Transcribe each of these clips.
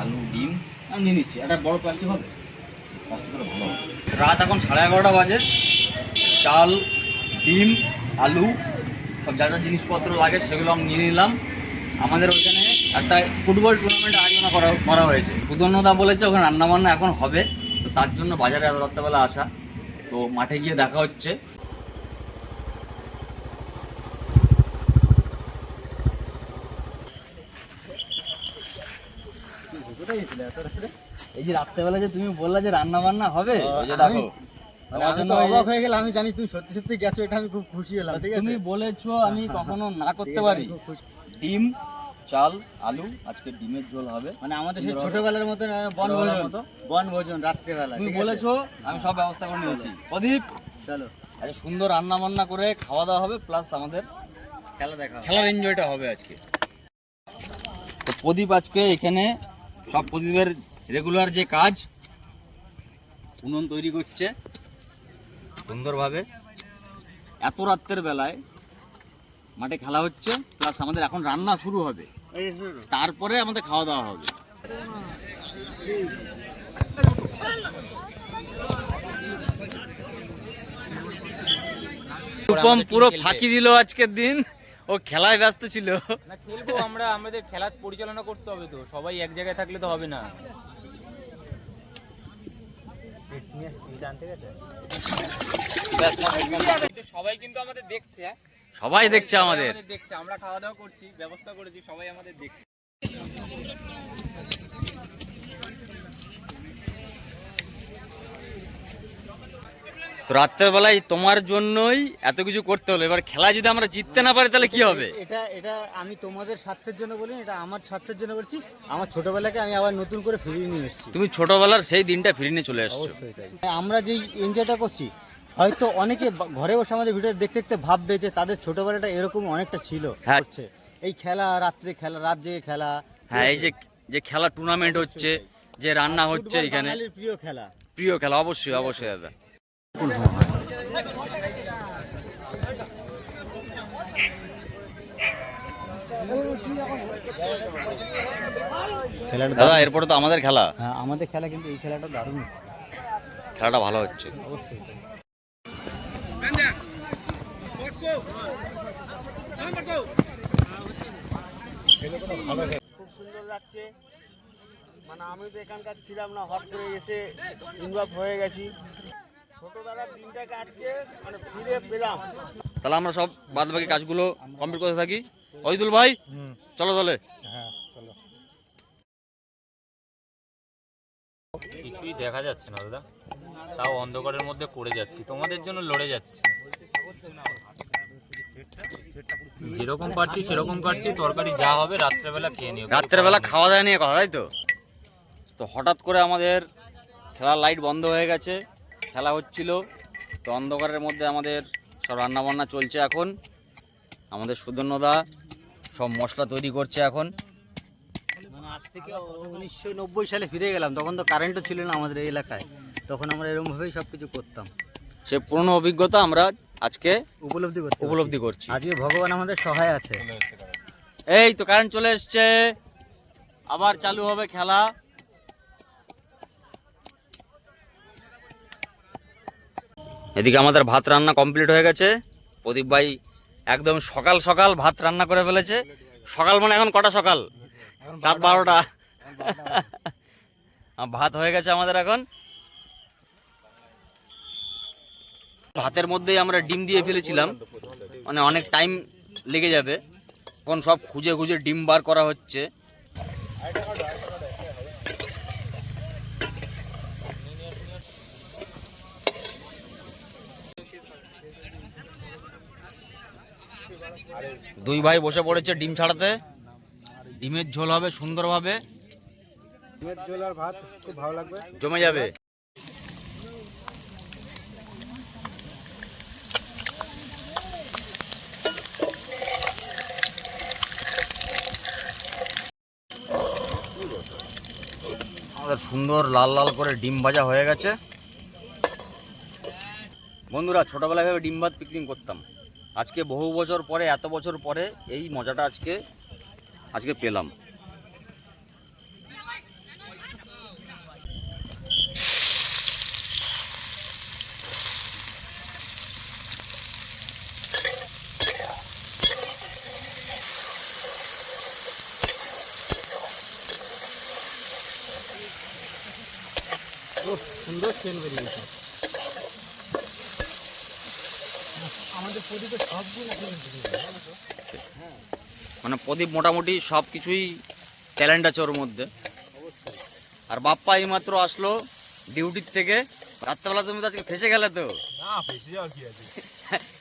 আলু, ডিম, আমি নিয়ে নিচ্ছি। একটা বড় প্লাস্টিক হবে। রাত এখন সাড়ে এগারোটা বাজে। চাল, ডিম, আলু, সব যা যা জিনিসপত্র লাগে সেগুলো আমি নিয়ে নিলাম। আমাদের ওখানে একটা ফুটবল টুর্নামেন্ট আয়োজন করা করা হয়েছে। সুদর্ণদা বলেছে, ওখানে রান্নাবান্না এখন হবে। তো তার জন্য বাজারে এত রাত্রেবেলা আসা। তো মাঠে গিয়ে দেখা হচ্ছে। এই যে রাত্রেবেলা যে তুমি বললা যে রান্না বান্না হবে ওই যে দেখো। মানে আমার আমি তো অবাক হয়ে গেলাম আমি জানি তুমি সত্যি সত্যি গেছো এটা আমি খুব খুশি হলাম ঠিক আছে? তুমি বলেছ আমি কখনো না করতে পারি। ডিম চাল আলু আজকে ডিমের ঝোল হবে। মানে আমাদের সেই সুন্দর ছোটবেলার মতন বনভোজন। মতো? বনভোজন রাত্রেবেলা তুমি বলেছ আমি সব ব্যবস্থা করে নিয়েছি। প্রদীপ চলো। আজকে সুন্দর রান্না বান্না করে খাওয়া দাওয়া হবে প্লাস আমাদের খেলা দেখা খেলার এনজয়টা হবে আজকে। তো প্রদীপ আজকে এখানে সব প্রদীপের রেগুলার যে কাজ, উনুন তৈরি করছে সুন্দরভাবে। এত রাত্রের বেলায় মাঠে খেলা হচ্ছে প্লাস আমাদের এখন রান্না শুরু হবে। তারপরে আমাদের খাওয়া দাওয়া হবে। পুরো ফাঁকি দিল আজকের দিন। ও খেলায় ব্যস্ত ছিল। না খেলব আমরা আমাদের খেলা পরিচালনা করতে হবে তো। সবাই এক জায়গায় থাকলে তো হবে না। কিন্তু সবাই কিন্তু আমাদের দেখছে? সবাই দেখছে আমাদের দেখছে আমরা খাওয়া দাওয়া করছি ব্যবস্থা করেছি সবাই আমাদের দেখছে। তো রাত্রের বেলায় তোমার জন্যই এত কিছু করতে হলো। এবার খেলা যদি আমরা জিততে না পারি তাহলে কি হবে? এটা এটা আমি তোমাদের স্বার্থের জন্য বলি এটা আমার স্বার্থের জন্য বলছি। আমার ছোটবেলাকে আমি আবার নতুন করে ফিরিয়ে নিয়ে এসেছি। তুমি ছোটবেলার সেই দিনটা ফিরিয়ে নিয়ে চলে এসছো। আমরা যেই এনজয়টা করছি হয়তো অনেকে ঘরে বসে আমাদের ভিডিও দেখতে দেখতে ভাববে যে তাদের ছোটবেলাটা এরকম অনেকটা ছিল হ্যাঁ। হচ্ছে। এই খেলা রাত্রে খেলা রাত জেগে খেলা। হ্যাঁ এই যে যে খেলা টুর্নামেন্ট হচ্ছে যে রান্না হচ্ছে এখানে। প্রিয় খেলা। প্রিয় খেলা অবশ্যই অবশ্যই দাদা। দাদা এরপরে তো আমাদের খেলা। হ্যাঁ আমাদের খেলা কিন্তু এই খেলাটা দারুণ। খেলাটা ভালো হচ্ছে। অবশ্যই। খুব সুন্দর লাগছে। মানে আমি তো এখানকার ছিলাম না হট করে এসে ইনভলভ হয়ে গেছি। ছোটবেলার দিনটাকে আজকে মানে ফিরে পেলাম। তাহলে আমরা সব বাদ বাকি কাজগুলো কমপ্লিট করতে থাকি। অজিদুল ভাই চলো তাহলে। হ্যাঁ চলো। কিছুই দেখা যাচ্ছে না দাদা। তাও অন্ধকারের মধ্যে করে যাচ্ছি। তোমাদের জন্য লড়ে যাচ্ছি। যেরকম পারছি সেরকম পারছি তরকারি যা হবে রাত্রেবেলা খেয়ে নিও। রাত্রের বেলা খাওয়া দাওয়া নিয়ে কথা তাই তো? তো হঠাৎ করে আমাদের খেলার লাইট বন্ধ হয়ে গেছে। খেলা হচ্ছিল তো অন্ধকারের মধ্যে আমাদের সব রান্নাবান্না চলছে এখন। আমাদের সুদর্ণদা সব মশলা তৈরি করছে এখন। মানে আজ থেকে উনিশশো নব্বই সালে ফিরে গেলাম তখন তো কারেন্টও ছিল না আমাদের এই এলাকায়। তখন আমরা এরকমভাবেই সব কিছু করতাম। সে পুরনো অভিজ্ঞতা আমরা আজকে উপলব্ধি করছি উপলব্ধি করছি। আজকে ভগবান আমাদের সহায় আছে। এই তো কারেন্ট চলে এসছে। আবার চালু হবে খেলা। এদিকে আমাদের ভাত রান্না কমপ্লিট হয়ে গেছে। প্রদীপ ভাই একদম সকাল সকাল ভাত রান্না করে ফেলেছে। সকাল মানে এখন কটা সকাল? রাত বারোটা। ভাত হয়ে গেছে আমাদের এখন। ভাতের মধ্যেই আমরা ডিম দিয়ে ফেলেছিলাম। মানে অনেক টাইম লেগে যাবে। এখন সব খুঁজে খুঁজে ডিম বার করা হচ্ছে। দুই ভাই বসে পড়েছে ডিম ছাড়াতে। ডিমের ঝোল হবে সুন্দরভাবে ডিমের ঝোল আর ভাত খুব ভালো লাগবে। জমে যাবে। আমাদের সুন্দর লাল লাল করে ডিম ভাজা হয়ে গেছে। বন্ধুরা ছোটবেলায় ভেবে ডিম ভাত পিকনিক করতাম। আজকে বহু বছর পরে, এত বছর পরে এই মজাটা আজকে আজকে পেলাম। সুন্দর সেন বেরিয়েছে আমাদের প্রদীপের মানে প্রদীপ মোটামুটি সব কিছুই ট্যালেন্ট আছে ওর মধ্যে আর বাপ্পা এইমাত্র আসলো ডিউটির থেকে। রাত্রেবেলা তুমি তো আজকে ফেসে গেলে তো। না ফেসে যাওয়ার কি আছে?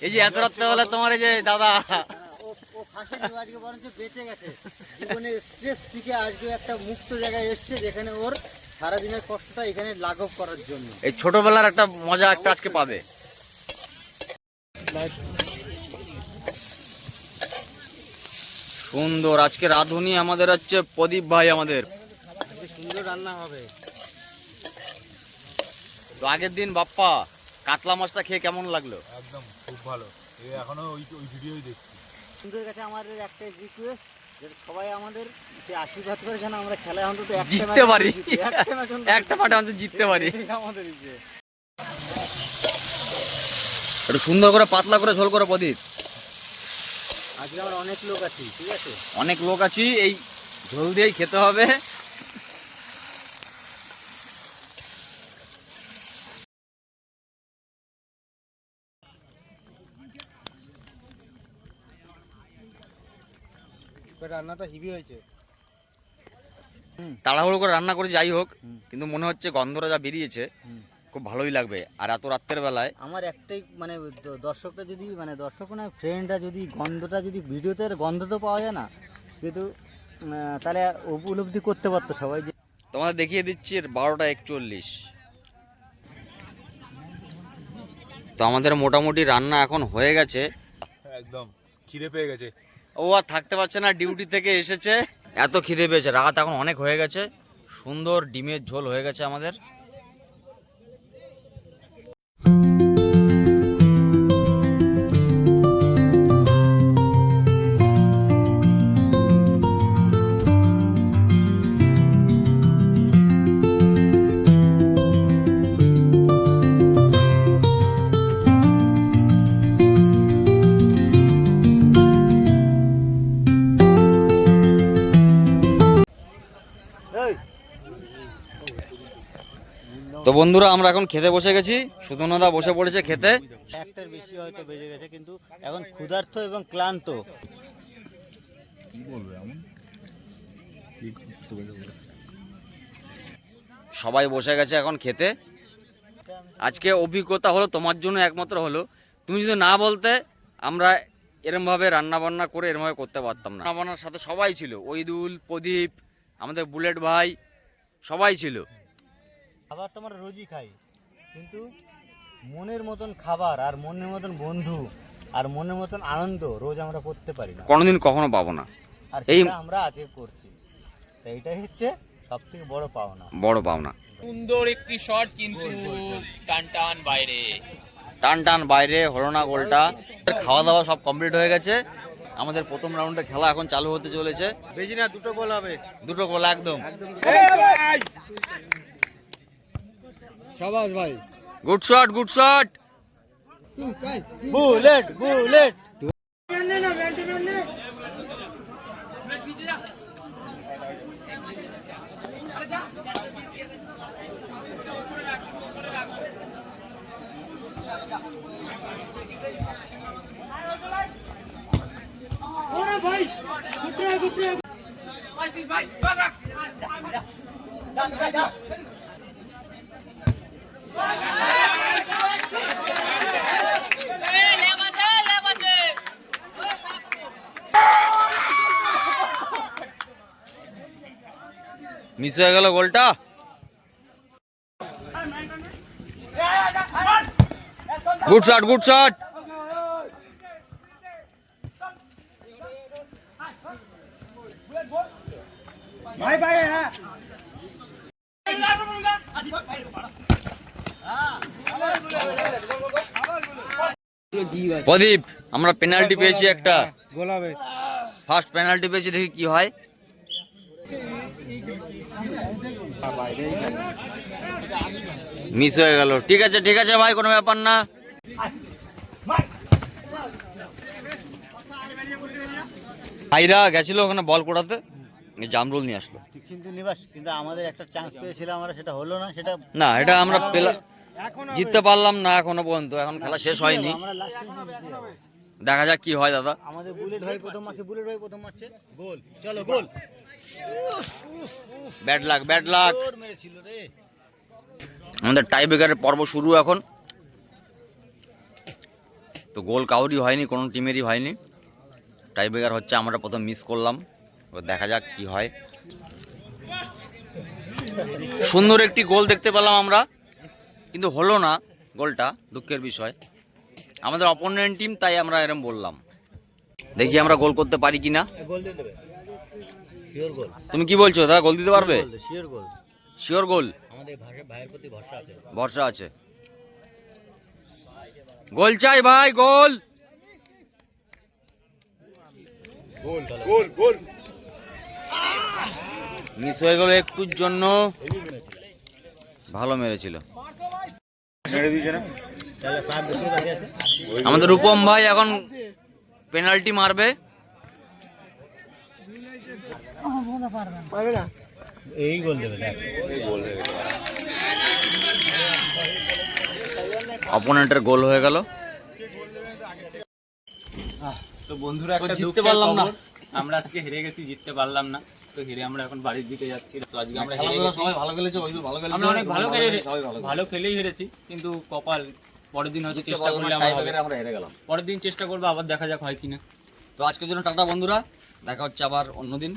এই যে এত রাত্রেবেলা তোমার এই যে দাদা। ও ও ফাঁসে ছিল, আজকে বরঞ্চ বেঁচে গেছে। জীবনে স্ট্রেস থেকে আজকে একটা মুক্ত জায়গায় এসছে যেখানে ওর সারাদিনের কষ্টটা এখানে লাঘব করার জন্য। এই ছোটবেলার একটা মজা একটা আজকে পাবে। সুন্দর। আজকে রাঁধুনি আমাদের হচ্ছে প্রদীপ ভাই আমাদের। সুন্দর রান্না হবে। তো আগের দিন বাপ্পা কাতলা মাছটা খেয়ে কেমন লাগল? একদম খুব ভালো। এখনও ওই ওই ভিডিওই দেখছি। সুন্দর কাছে আমাদের একটা রিকোয়েস্ট সবাই আমাদের যে আশীর্বাদ করে যেন আমরা খেলায় অন্তত জিততে পারি। একটা match অন্তত আমাদের জিততে পারি। আমাদের। একটু সুন্দর করে পাতলা করে ঝোল করে প্রদীপ। আজকে আমরা অনেক লোক আছি ঠিক আছে? অনেক লোক আছি এই ঝোল দিয়েই খেতে হবে। রান্নাটা হিবি হয়েছে। তাড়াহুড়ো করে রান্না করে যাই হোক। কিন্তু মনে হচ্ছে গন্ধটা যা বেরিয়েছে। খুব ভালোই লাগবে। আর এত রাত্রের বেলায় আমার একটাই মানে দ- দর্শকরা যদি মানে দর্শক না ফ্রেন্ডরা যদি গন্ধটা যদি ভিডিওতে গন্ধ তো পাওয়া যায় না কিন্তু তাহলে উপলব্ধি করতে পারতো সবাই যে তোমাদের দেখিয়ে দিচ্ছি বারোটা একচল্লিশ। তো আমাদের মোটামুটি রান্না এখন হয়ে গেছে। একদম খিদে পেয়ে গেছে। ও আর থাকতে পারছে না ডিউটি থেকে এসেছে। এত খিদে পেয়েছে রাত এখন অনেক হয়ে গেছে। সুন্দর ডিমের ঝোল হয়ে গেছে আমাদের। তো বন্ধুরা আমরা এখন খেতে বসে গেছি। সুদনদা বসে পড়েছে খেতে। একটার বেশি হয়তো বেজে গেছে কিন্তু এখন ক্ষুধার্ত এবং ক্লান্ত। সবাই বসে গেছে এখন খেতে। আজকে অভিজ্ঞতা হলো তোমার জন্য একমাত্র হলো। তুমি যদি না বলতে আমরা এরমভাবে রান্না বান্না করে এরমভাবে করতে পারতাম না। রান্না বান্নার সাথে সবাই ছিল। ওইদুল প্রদীপ আমাদের বুলেট ভাই সবাই ছিল। খাবার তো আমরা রোজই খাই কিন্তু মনের মতন খাবার আর মনের মতন বন্ধু আর মনের মতন আনন্দ রোজ আমরা করতে পারি না। কোনোদিন কখনো পাবো না। আর এই- আমরা আজকে করছি। তো এটাই হচ্ছে সব থেকে বড় পাওনা। বড় পাওনা। সুন্দর একটি শট কিন্তু টান টান বাইরে। টান টান বাইরে হলো না গোলটা। খাওয়া দাওয়া সব কমপ্লিট হয়ে গেছে। আমাদের প্রথম রাউন্ডের খেলা এখন চালু হতে চলেছে। বেশি না দুটো গোল হবে। দুটো গোল একদম। সাবাস ভাই good shot good shot bullet bullet miss হয়ে গেল গোলটা good shot good shot Pradip আমরা পেনাল্টি পেয়েছি একটা। ফার্স্ট পেনাল্টি পেয়েছি দেখি কি হয়। মিস হয়ে গেল। ঠিক আছে ঠিক আছে ভাই কোনো ব্যাপার না। ভাইরা গেছিল ওখানে বল কোড়াতে? জামরুল নিয়ে আসলো। কিন্তু নিবাস কিন্তু আমাদের একটা চান্স পেয়েছিলাম আমরা সেটা হলো না সেটা না এটা আমরা পেলাম জিততে পারলাম না এখনও পর্যন্ত এখন খেলা শেষ হয়নি। দেখা যাক কি হয় দাদা। আমাদের বুলেট ভাই প্রথম মাসে বুলেট ভাই প্রথম মাসে গোল চলো goal. Bad luck bad luck আমাদের টাই ব্রেকারের পর্ব শুরু এখন। তো গোল কাউরই হয়নি কোনো টিমেরই হয়নি। টাই ব্রেকার হচ্ছে আমরা প্রথম মিস করলাম। দেখা যাক কি হয়। সুন্দর একটি গোল দেখতে পেলাম আমরা। কিন্তু হলো না গোলটা, দুঃখের বিষয়। আমাদের অপোনেন্ট টিম তাই আমরা এরম বললাম। দেখি আমরা গোল করতে পারি কি না তুমি কি বলছো? দাদা, গোল দিতে পারবে? Sure goal. ভরসা আছে। গোল চাই ভাই গোল গোল গোল। মিস হয়ে গেল একটুর জন্য। ভালো মেরেছিল। আমাদের রূপম ভাই এখন পেনাল্টি মারবে। এই গোল দেবে অপোনেন্টের গোল হয়ে গেল। তো বন্ধুরা একটা জিততে পারলাম না। আমরা আজকে হেরে গেছি জিততে পারলাম না। তো হেরে আমরা এখন বাড়ির দিকে যাচ্ছি। তো আজকে আমরা হেরে গেছি। ভালো খেলেছে ভালো আমরা অনেক ভালো খেলে ভালো খেলেই হেরেছি কিন্তু কপাল পরের দিন হয়তো চেষ্টা করলে আমরা আমরা হেরে গেলাম। পরের দিন চেষ্টা করব আবার দেখা যাক হয় কিনা। তো আজকের জন্য টাটা বন্ধুরা দেখা হচ্ছে আবার অন্যদিন।